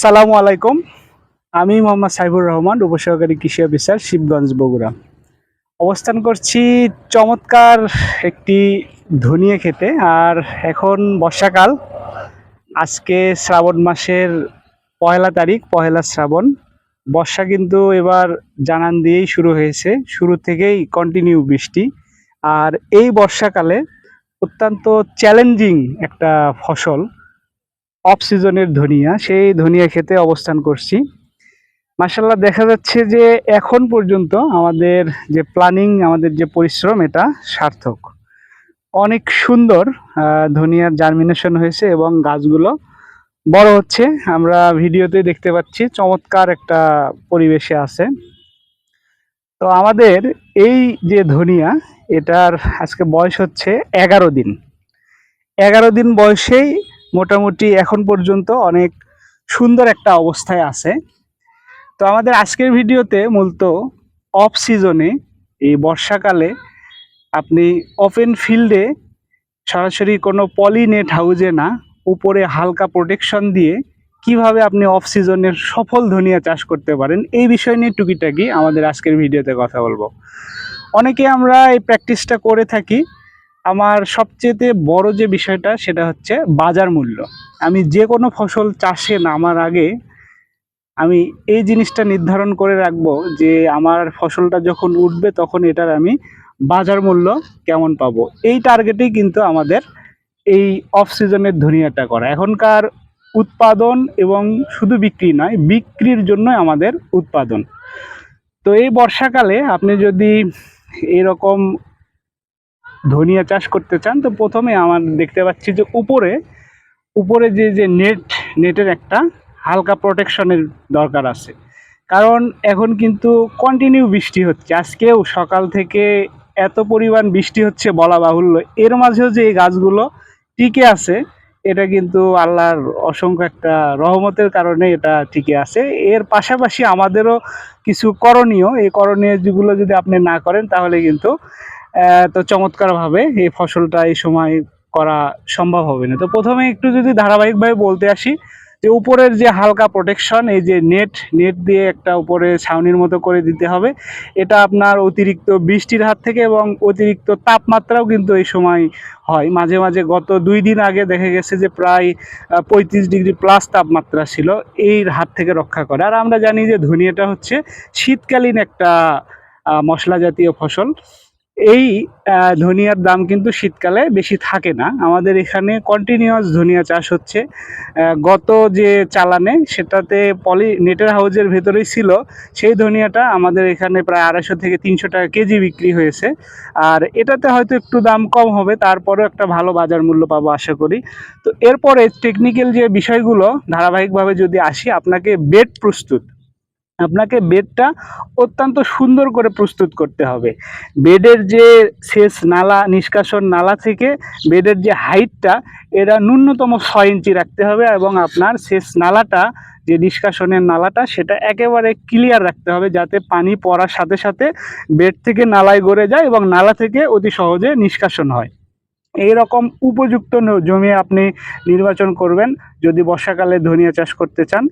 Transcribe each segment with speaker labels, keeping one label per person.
Speaker 1: আসসালামু আলাইকুম। আমি মোহাম্মদ সাইবুর রহমান, উপসহকারী কৃষি অফিসার শিবগঞ্জ বগুড়া। অবস্থান করছি চমৎকার একটি ধনিয়া খেতে। আর এখন বর্ষাকাল। আজকে শ্রাবণ মাসের পয়লা তারিখ, পয়লা শ্রাবণ। বর্ষা কিন্তু এবার জানান দিয়েই শুরু হয়েছে। শুরু থেকেই কন্টিনিউ বৃষ্টি। আর এই বর্ষাকালে অত্যন্ত চ্যালেঞ্জিং একটা ফসল। অফ সিজনের ধনিয়া, সেই ধনিয়া খেতে অবস্থান করছি। মাসাল্লাহ দেখা যাচ্ছে যে এখন পর্যন্ত আমাদের যে প্ল্যানিং আমাদের যে পরিশ্রম, এটা সার্থক। অনেক সুন্দর ধনিয়ার জার্মিনেশন হয়েছে এবং গাছগুলো বড় হচ্ছে। আমরা ভিডিওতে দেখতে পাচ্ছি, চমৎকার একটা পরিবেশে আছে। তো আমাদের এই যে ধনিয়া, এটার আজকে বয়স হচ্ছে এগারো দিন। এগারো দিন বয়সেই মোটামুটি এখন পর্যন্ত অনেক সুন্দর একটা অবস্থায় আছে। তো আমাদের আজকের ভিডিওতে মূলত অফ সিজনে এই বর্ষাকালে আপনি ওপেন ফিল্ডে সরাসরি কোনো পলিনেট হাউজে না, উপরে হালকা প্রোটেকশন দিয়ে কীভাবে আপনি অফ সিজনের সফল ধনিয়া চাষ করতে পারেন, এই বিষয় নিয়ে টুকিটাকি আমাদের আজকের ভিডিওতে কথা বলব। অনেকে আমরা এই প্র্যাকটিসটা করে থাকি আমার সবচেয়ে বড় যে বিষয়টা সেটা হচ্ছে বাজার মূল্য। আমি যে কোনো ফসল চাষে নামার আগে আমি এই জিনিসটা নির্ধারণ করে রাখব যে আমার ফসলটা যখন উঠবে তখন এটার আমি বাজার মূল্য কেমন পাবো। এই টার্গেটেই কিন্তু আমাদের এই অফ সিজনের ধনিয়াটা করা। এখনকার উৎপাদন এবং শুধু বিক্রি নয়, বিক্রির জন্য আমাদের উৎপাদন। তো এই বর্ষাকালে আপনি যদি এরকম ধনিয়া চাষ করতে চান, তো প্রথমে আমার দেখতে পাচ্ছি যে উপরে উপরে যে যে নেট নেটের একটা হালকা প্রোটেকশনের দরকার আছে। কারণ এখন কিন্তু কন্টিনিউ বৃষ্টি হচ্ছে। আজকেও সকাল থেকে এত পরিমাণ বৃষ্টি হচ্ছে বলা বাহুল্য। এর মাঝেও যে এই গাছগুলো টিকে আছে, এটা কিন্তু আল্লাহর অসংখ্য একটা রহমতের কারণে এটা টিকে আছে। এর পাশাপাশি আমাদেরও কিছু করণীয়। এই করণীয় যেগুলো যদি আপনি না করেন, তাহলে কিন্তু তো চমৎকারভাবে এই ফসলটা এই সময় করা সম্ভব হবে না। তো প্রথমে একটু যদি ধারাবাহিকভাবে বলতে আসি, যে উপরের যে হালকা প্রোটেকশন এই যে নেট নেট দিয়ে একটা উপরে ছাউনির মতো করে দিতে হবে। এটা আপনার অতিরিক্ত বৃষ্টির হাত থেকে এবং অতিরিক্ত তাপমাত্রাও কিন্তু এই সময় হয়। মাঝে মাঝে গত দুই দিন আগে দেখা গেছে যে প্রায় পঁয়ত্রিশ ডিগ্রি প্লাস তাপমাত্রা ছিল এই হাত থেকে রক্ষা করে। আর আমরা জানি যে ধনিয়াটা হচ্ছে শীতকালীন একটা মশলা জাতীয় ফসল। এই ধনিয়ার দাম কিন্তু শীতকালে বেশি থাকে না। আমাদের এখানে কন্টিনিউয়াস ধনিয়া চাষ হচ্ছে। গত যে চালানে সেটাতে পলি নেটের হাউজের ভেতরেই ছিল। সেই ধনিয়াটা আমাদের এখানে প্রায় আড়াইশো থেকে তিনশো টাকা কেজি বিক্রি হয়েছে। আর এটাতে হয়তো একটু দাম কম হবে, তারপরেও একটা ভালো বাজার মূল্য পাবো আশা করি। তো এরপরে টেকনিক্যাল যে বিষয়গুলো, ধারাবাহিকভাবে যদি আসি, আপনাকে বেড প্রস্তুত। আপনাকে বেডটা অত্যন্ত সুন্দর করে প্রস্তুত করতে হবে। বেডের যে শেষ নালা, নিষ্কাশন নালা থেকে বেডের যে হাইটটা এরা ন্যূনতম ছয় ইঞ্চি রাখতে হবে এবং আপনার শেষ নালাটা, যে নিষ্কাশনের নালাটা, সেটা একেবারে ক্লিয়ার রাখতে হবে যাতে পানি পড়ার সাথে সাথে বেড থেকে নালায় গড়ে যায় এবং নালা থেকে অতি সহজে নিষ্কাশন হয়। এই রকম উপযুক্ত জমি আপনি নির্বাচন করবেন, যদি বর্ষাকালে ধনিয়া চাষ করতে চান।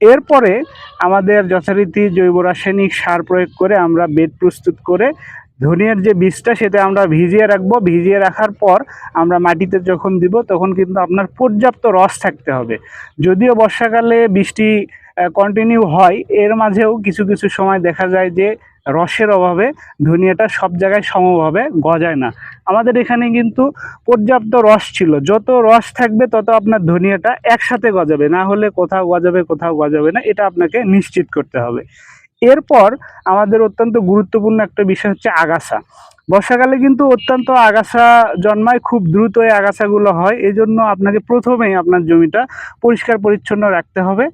Speaker 1: এরপরে আমাদের যথারীতি জৈব রাসায়নিক সার প্রয়োগ করে আমরা বেড প্রস্তুত করে ধনিয়ার যে বীজটা সেটা আমরা ভিজিয়ে রাখব। ভিজিয়ে রাখার পর আমরা মাটিতে যখন দিব তখন কিন্তু আপনার পর্যাপ্ত রস থাকতে হবে। যদিও বর্ষাকালে বৃষ্টি কন্টিনিউ হয়, এর মাঝেও কিছু কিছু সময় দেখা যায় যে রসের অভাবে ধনিয়াটা সব জায়গায় সমভাবে গজায় না। আমাদের এখানে কিন্তু পর্যাপ্ত রস ছিল। যত রস থাকবে তত আপনার ধনিয়াটা একসাথে গজাবে, না হলে কোথাও গজাবে কোথাও গজাবে না, এটা আপনাকে নিশ্চিত করতে হবে। এরপর আমাদের অত্যন্ত গুরুত্বপূর্ণ একটা বিষয় হচ্ছে আগাছা। বর্ষাকালে কিন্তু অত্যন্ত আগাছা জন্মায়, খুব দ্রুত এই আগাছাগুলো হয়। এই জন্য আপনাকে প্রথমেই আপনার জমিটা পরিষ্কার পরিচ্ছন্ন রাখতে হবে।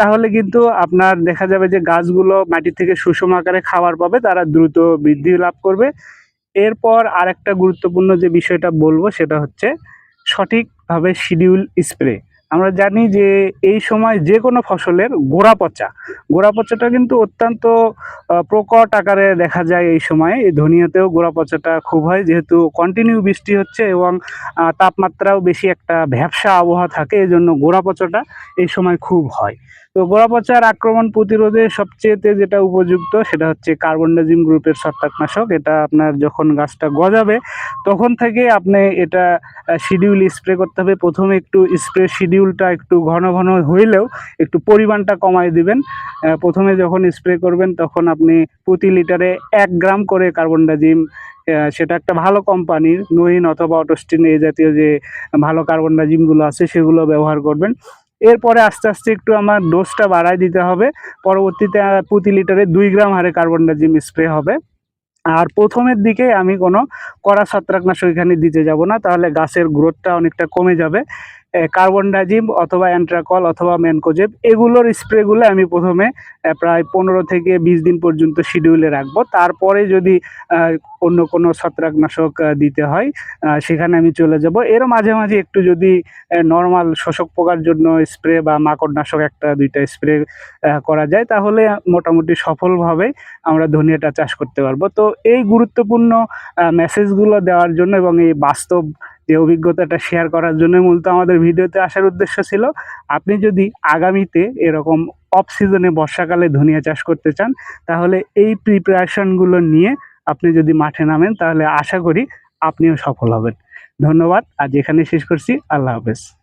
Speaker 1: তাহলে কিন্তু আপনার দেখা যাবে যে গাছগুলো মাটি থেকে সুষম আকারে খাবার পাবে, তারা দ্রুত বৃদ্ধি লাভ করবে। এরপর আরেকটা গুরুত্বপূর্ণ যে বিষয়টা বলব, সেটা হচ্ছে সঠিকভাবে শিডিউল স্প্রে। আমরা জানি যে এই সময় যে কোনো ফসলের গোড়া পচা। গোড়া পচাটা কিন্তু অত্যন্ত প্রকট আকারে দেখা যায় এই সময়ে। এই ধনিয়াতেও গোড়া পচাটা খুব হয়, যেহেতু কন্টিনিউ বৃষ্টি হচ্ছে এবং তাপমাত্রাও বেশি একটা ভ্যাবসা আবহাওয়া থাকে এই জন্য গোড়া পচাটা এই সময় খুব হয়। তো গোড়া পচার আক্রমণ প্রতিরোধে সবচেয়েতে যেটা উপযুক্ত সেটা হচ্ছে কার্বনডাজিম গ্রুপের ছত্রাকনাশক। এটা আপনার যখন গাছটা গজাবে, তখন থেকে আপনি এটা শিডিউল স্প্রে করতে হবে। প্রথমে একটু স্প্রে শিডিউলটা একটু ঘন ঘন হইলেও একটু পরিমাণটা কমায় দিবেন। প্রথমে যখন স্প্রে করবেন, তখন আপনি প্রতি লিটারে এক গ্রাম করে কার্বনডাজিম সেটা একটা ভালো কোম্পানির নোহিন অথবা অটোস্টিন এই জাতীয় যে ভালো কার্বনডাজিমগুলো আছে, সেগুলো ব্যবহার করবেন। এরপরে আস্তে আস্তে একটু আমার ডোজটা বাড়ায় দিতে হবে। পরবর্তীতে প্রতি লিটারে দুই গ্রাম হারে কার্বন ডাইজিম স্প্রে হবে। আর প্রথমের দিকে আমি কোনো কড়া ছত্রাকনাশক এখানে দিতে যাব না, তাহলে গাছের গ্রোথটা অনেকটা কমে যাবে। কার্বনডাজিম অথবা অ্যান্ট্রাকল অথবা ম্যানকোজেব এগুলোর স্প্রেগুলো আমি প্রথমে প্রায় পনেরো থেকে বিশ দিন পর্যন্ত শিডিউলে রাখব। তারপরে যদি অন্য কোনো ছত্রাকনাশক দিতে হয় সেখানে আমি চলে যাব। এর মাঝে মাঝে একটু যদি নর্মাল শোষক পোকার জন্য স্প্রে বা মাকড়নাশক একটা, দুইটা স্প্রে করা যায়, তাহলে মোটামুটি সফলভাবে আমরা ধনিয়াটা চাষ করতে পারব। তো এই গুরুত্বপূর্ণ মেসেজগুলো দেওয়ার জন্য এবং এই বাস্তব যে অভিজ্ঞতাটা শেয়ার করার জন্য মূলত আমাদের ভিডিওতে আসার উদ্দেশ্য ছিল। আপনি যদি আগামীতে এরকম অফ সিজনে বর্ষাকালে ধনিয়া চাষ করতে চান, তাহলে এই প্রিপারেশনগুলো নিয়ে আপনি যদি মাঠে নামেন, তাহলে আশা করি আপনিও সফল হবেন। ধন্যবাদ। আজ এখানে শেষ করছি। আল্লাহ হাফেজ।